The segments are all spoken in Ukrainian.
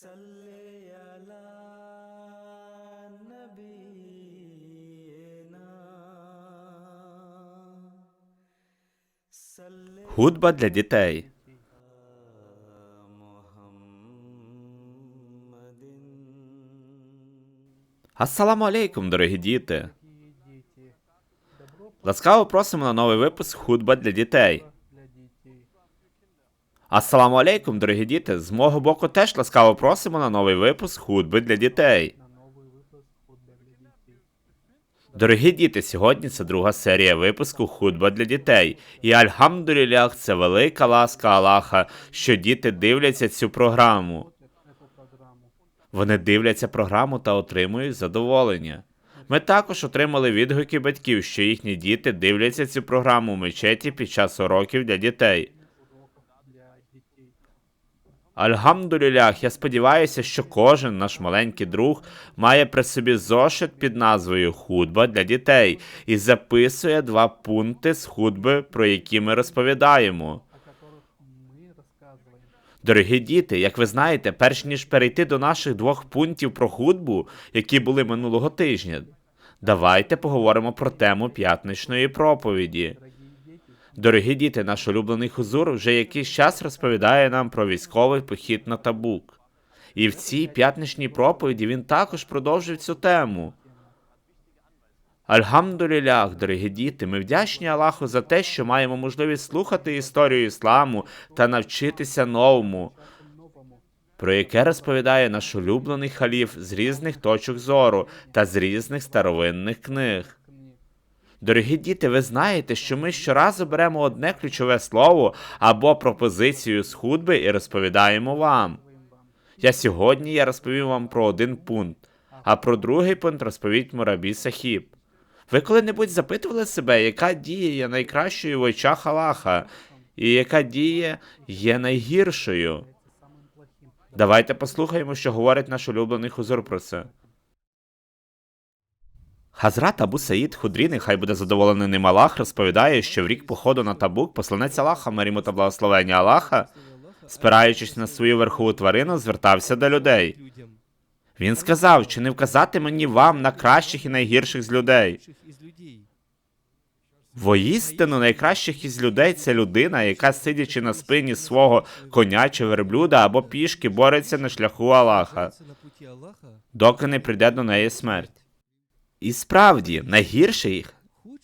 صل على نبينا صل Худба для дітей. محمد Ассаламу алейкум, дорогі діти. Ласкаво просимо на новий випуск Худба для дітей. Ассаламу алейкум, дорогі діти. З мого боку теж ласкаво просимо на новий випуск Худби для дітей. Дорогі діти, сьогодні це друга серія випуску Худба для дітей. І альхамдулілях, це велика ласка Аллаха, що діти дивляться цю програму. Вони дивляться програму та отримують задоволення. Ми також отримали відгуки батьків, що їхні діти дивляться цю програму в мечеті під час уроків для дітей. Альгамдулілях, я сподіваюся, що кожен наш маленький друг має при собі зошит під назвою Худба для дітей і записує два пункти з худби, про які ми розповідаємо. Дорогі діти, як ви знаєте, перш ніж перейти до наших двох пунктів про худбу, які були минулого тижня, давайте поговоримо про тему п'ятничної проповіді. Дорогі діти, наш улюблений хузур вже якийсь час розповідає нам про військовий похід на табук. І в цій п'ятничній проповіді він також продовжив цю тему. Альгамдулілях, дорогі діти, ми вдячні Аллаху за те, що маємо можливість слухати історію ісламу та навчитися новому, про яке розповідає наш улюблений халіф з різних точок зору та з різних старовинних книг. Дорогі діти, ви знаєте, що ми щоразу беремо одне ключове слово або пропозицію з худби і розповідаємо вам. Я сьогодні я розповім вам про один пункт, а про другий пункт розповідь Мурабі Сахіб. Ви коли-небудь запитували себе, яка дія є найкращою в очах Аллаха, і яка дія є найгіршою? Давайте послухаємо, що говорить наш улюблений хузур про це. Хазрат Абу Саїд Худрі, нехай буде задоволений ним Аллах, розповідає, що в рік походу на табук посланець Аллаха, Маріму та благословення Аллаха, спираючись на свою верхову тварину, звертався до людей. Він сказав, чи не вказати мені вам на кращих і найгірших з людей. Воістину найкращих із людей це людина, яка, сидячи на спині свого коня чи верблюда або пішки, бореться на шляху Аллаха, доки не прийде до неї смерть. І справді, найгірший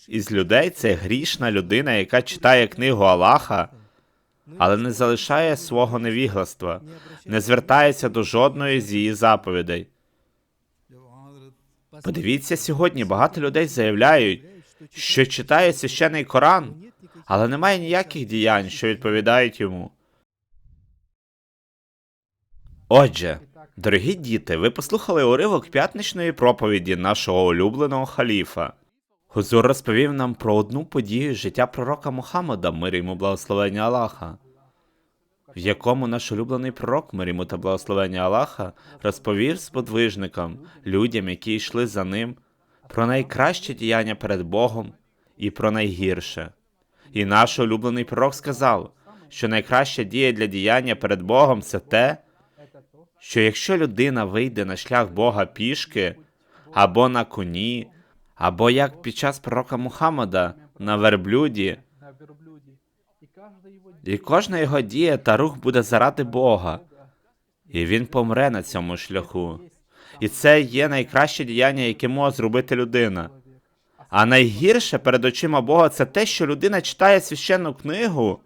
із людей це грішна людина, яка читає книгу Аллаха, але не залишає свого невігластва, не звертається до жодної з її заповідей. Подивіться, сьогодні багато людей заявляють, що читає священий Коран, але немає ніяких діянь, що відповідають йому. Отже, дорогі діти, ви послухали уривок п'ятничної проповіді нашого улюбленого халіфа. Хузур розповів нам про одну подію життя пророка Мухаммада, мир йому благословення Аллаха, в якому наш улюблений пророк, мир йому та благословення Аллаха, розповів сподвижникам, людям, які йшли за ним, про найкраще діяння перед Богом і про найгірше. І наш улюблений пророк сказав, що найкраща дія для діяння перед Богом це те, що якщо людина вийде на шлях Бога пішки, або на коні, або як під час пророка Мухаммада на верблюді, і кожна його дія та рух буде заради Бога, і він помре на цьому шляху. І це є найкраще діяння, яке може зробити людина. А найгірше перед очима Бога це те, що людина читає священну книгу,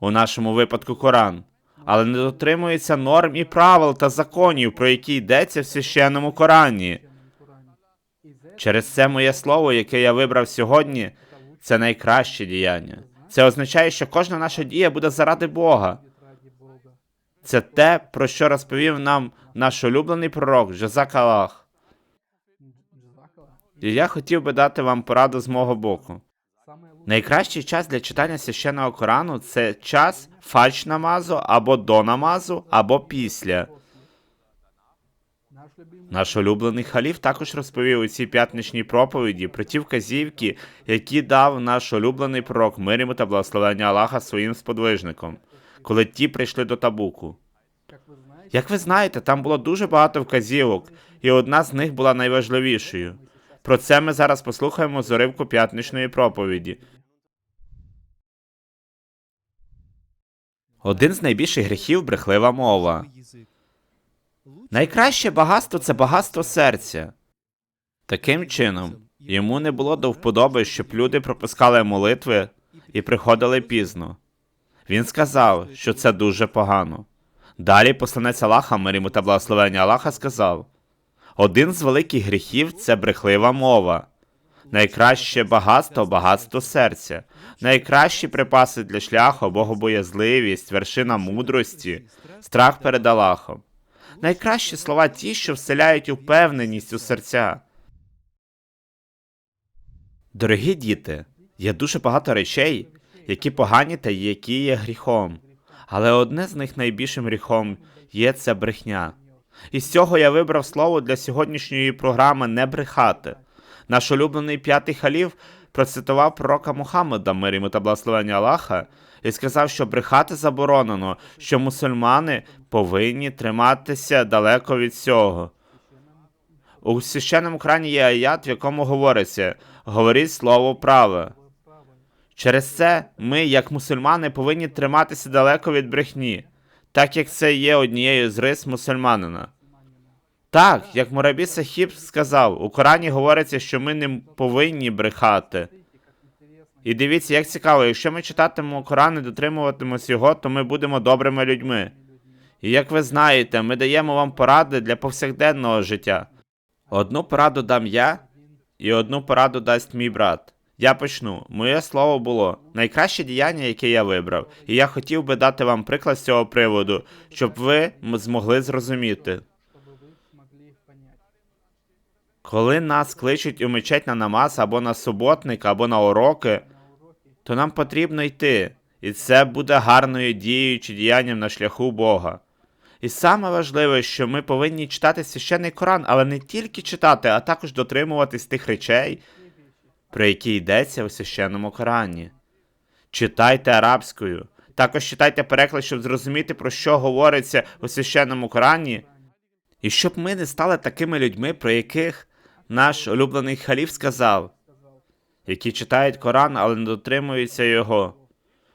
у нашому випадку Коран, але не дотримується норм і правил та законів, про які йдеться в священному Корані. Через це моє слово, яке я вибрав сьогодні, це найкраще діяння. Це означає, що кожна наша дія буде заради Бога. Це те, про що розповів нам наш улюблений пророк Жазак Аллах. І я хотів би дати вам пораду з мого боку. Найкращий час для читання священного Корану це час фач намазу або до намазу, або після. Наш улюблений халіф також розповів у цій п'ятничній проповіді про ті вказівки, які дав наш улюблений пророк мир йому та благословення Аллаха своїм сподвижникам, коли ті прийшли до табуку. Як ви знаєте, там було дуже багато вказівок, і одна з них була найважливішою. Про це ми зараз послухаємо з уривку п'ятничної проповіді. Один з найбільших гріхів брехлива мова. Найкраще багатство це багатство серця. Таким чином, йому не було до вподоби, щоб люди пропускали молитви і приходили пізно. Він сказав, що це дуже погано. Далі посланець Аллаха, мир йому та благословення Аллаха, сказав: один з великих гріхів це брехлива мова. Найкраще багатство багатство серця, найкращі припаси для шляху, богобоязливість, вершина мудрості, страх перед Аллахом. Найкращі слова ті, що вселяють упевненість у серця. Дорогі діти, є дуже багато речей, які погані та які є гріхом. Але одне з них найбільшим гріхом є це брехня. І з цього я вибрав слово для сьогоднішньої програми не брехати. Наш улюблений п'ятий халіф процитував пророка Мухаммеда, мир йому та благословення Аллаха, і сказав, що брехати заборонено, що мусульмани повинні триматися далеко від цього. У священному крані є аят, в якому говориться: говоріть слово праве. Через це ми, як мусульмани, повинні триматися далеко від брехні, так як це є однією з рис мусульманина. Так, як Мурабі Сахіб сказав, у Корані говориться, що ми не повинні брехати. І дивіться, як цікаво, якщо ми читатимемо Коран і дотримуватимемось його, то ми будемо добрими людьми. І як ви знаєте, ми даємо вам поради для повсякденного життя. Одну пораду дам я, і одну пораду дасть мій брат. Я почну. Моє слово було найкраще діяння, яке я вибрав, і я хотів би дати вам приклад з цього приводу, щоб ви змогли зрозуміти. Коли нас кличуть у мечеть на намаз або на суботник, або на уроки, то нам потрібно йти, і це буде гарною дією чи діянням на шляху Бога. І саме важливе, що ми повинні читати священний Коран, але не тільки читати, а також дотримуватись тих речей, про які йдеться у священному Корані. Читайте арабською. Також читайте переклад, щоб зрозуміти, про що говориться у священному Корані. І щоб ми не стали такими людьми, про яких наш улюблений халіф сказав, які читають Коран, але не дотримуються його.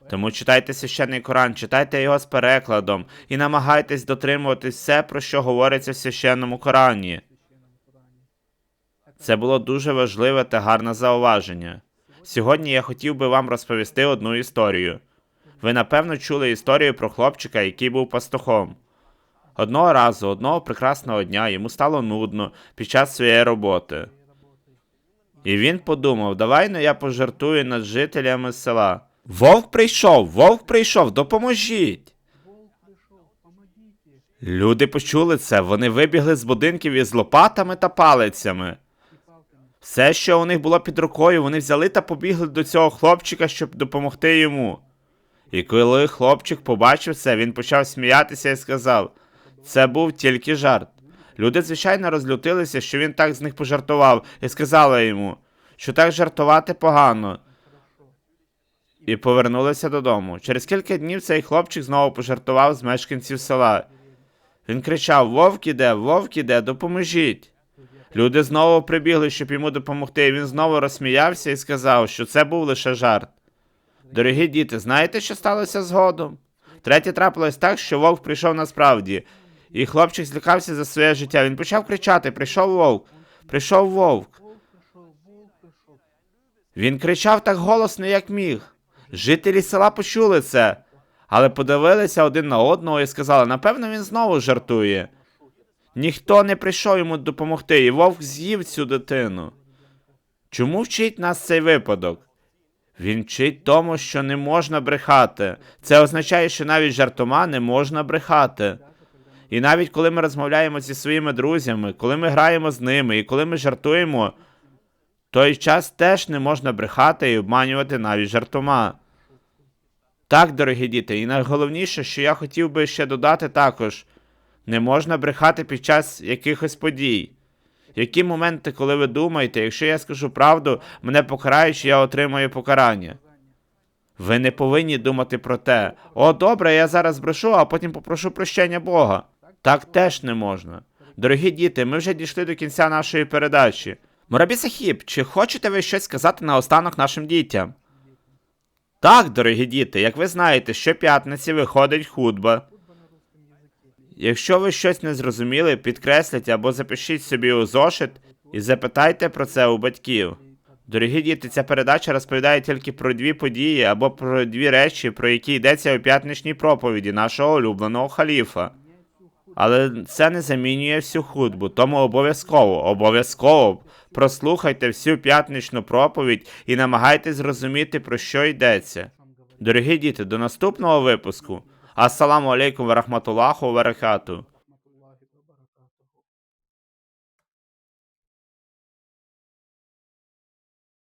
Тому читайте священний Коран, читайте його з перекладом і намагайтесь дотримуватись все, про що говориться в священному Корані. Це було дуже важливе та гарне зауваження. Сьогодні я хотів би вам розповісти одну історію. Ви напевно чули історію про хлопчика, який був пастухом. Одного разу, одного прекрасного дня йому стало нудно під час своєї роботи. І він подумав: давай ну я пожартую над жителями села. Вовк прийшов, вовк прийшов, допоможіть. Люди почули це, вони вибігли з будинків із лопатами та палицями. Все, що у них було під рукою, вони взяли та побігли до цього хлопчика, щоб допомогти йому. І коли хлопчик побачив це, він почав сміятися і сказав: це був тільки жарт. Люди, звичайно, розлютилися, що він так з них пожартував, і сказали йому, що так жартувати погано. І повернулися додому. Через кілька днів цей хлопчик знову пожартував з мешканців села. Він кричав: Вовк іде, вовк іде, допоможіть. Люди знову прибігли, щоб йому допомогти, і він знову розсміявся і сказав, що це був лише жарт. Дорогі діти, знаєте, що сталося згодом? Третє трапилось так, що вовк прийшов насправді, і хлопчик злякався за своє життя. Він почав кричати: Прийшов вовк, прийшов вовк. Він кричав так голосно, як міг. Жителі села почули це, але подивилися один на одного і сказали: напевно, він знову жартує. Ніхто не прийшов йому допомогти, і вовк з'їв цю дитину. Чому вчить нас цей випадок? Він вчить тому, що не можна брехати. Це означає, що навіть жартома не можна брехати. І навіть коли ми розмовляємо зі своїми друзями, коли ми граємо з ними і коли ми жартуємо, той час теж не можна брехати і обманювати навіть жартома. Так, дорогі діти, і найголовніше, що я хотів би ще додати також, не можна брехати під час якихось подій. Які моменти, коли ви думаєте, якщо я скажу правду, мене покарають, чи я отримаю покарання? Ви не повинні думати про те. О, добре, я зараз брешу, а потім попрошу прощення Бога. Так теж не можна. Дорогі діти, ми вже дійшли до кінця нашої передачі. Мурабі Сахіб, чи хочете ви щось сказати наостанок нашим дітям? Так, дорогі діти, як ви знаєте, щоп'ятниці виходить худба. Якщо ви щось не зрозуміли, підкресліть або запишіть собі у зошит і запитайте про це у батьків. Дорогі діти, ця передача розповідає тільки про дві події або про дві речі, про які йдеться у п'ятничній проповіді нашого улюбленого халіфа. Але це не замінює всю худбу, тому обов'язково, обов'язково прослухайте всю п'ятничну проповідь і намагайтесь зрозуміти, про що йдеться. Дорогі діти, до наступного випуску. Ассаламу алейкум ва рахматуллаху ва баракату.